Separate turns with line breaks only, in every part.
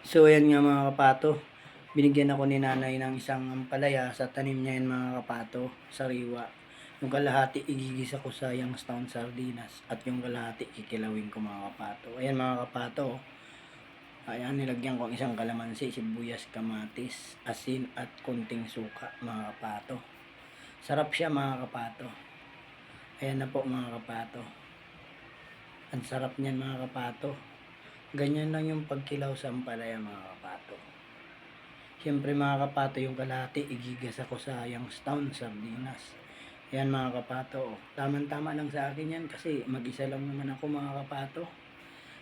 So ayan nga mga kapato, binigyan ako ni nanay ng isang ampalaya sa tanim niya yan mga kapato, sariwa. Yung kalahati igigisa ko sa Youngstown Sardinas at yung kalahati kikilawin ko mga kapato. Ayan mga kapato, ayan nilagyan ko ang isang kalamansi, sibuyas, kamatis, asin at konting suka mga kapato. Sarap siya mga kapato. Ayan na po mga kapato. Ang sarap niyan mga kapato. Ganyan lang yung pagkilaw sa ampalaya mga kapato. Siyempre mga kapato yung kalahati igigas ako sa Youngstown, Sardinas. Yan mga kapato. oh. Tama-tama lang sa akin yan kasi mag-isa lang naman ako mga kapato.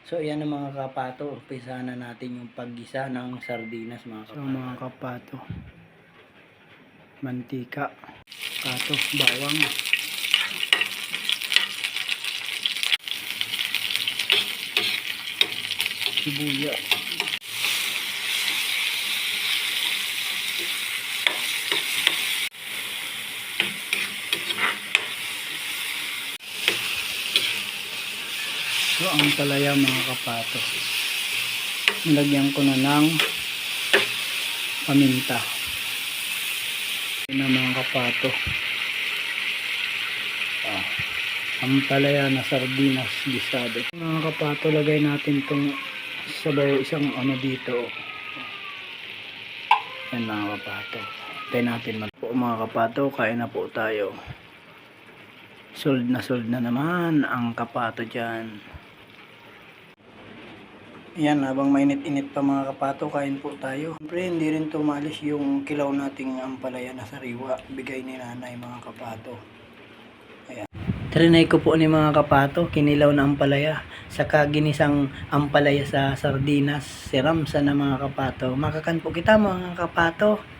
So yan ang mga kapato. Umpisa na natin yung paggisa ng sardinas mga kapato. So mga kapato. Mantika. Kato. Bawang. Sibuyas. So, ang talaya mga kapato. Nilagyan ko na ng paminta. Na mga kapato. Ah, ang talaya na sardinas gisado. Mga kapato, lagay natin itong sabaw isang ano dito. Yan mga kapato. Tayo natin mag po mga kapato, kain na po tayo. Sold na sold na naman ang kapato dyan. Yan, habang mainit-init pa mga kapato, kain po tayo. Siyempre, hindi rin tumalis yung kilaw nating ampalaya na sariwa. Bigay ni nanay mga kapato. Ayan. Trinay ko po ni mga kapato, kinilaw na ampalaya. Saka ginisang ampalaya sa sardinas. Si Ramsa na mga kapato. Makakan po kita mga kapato.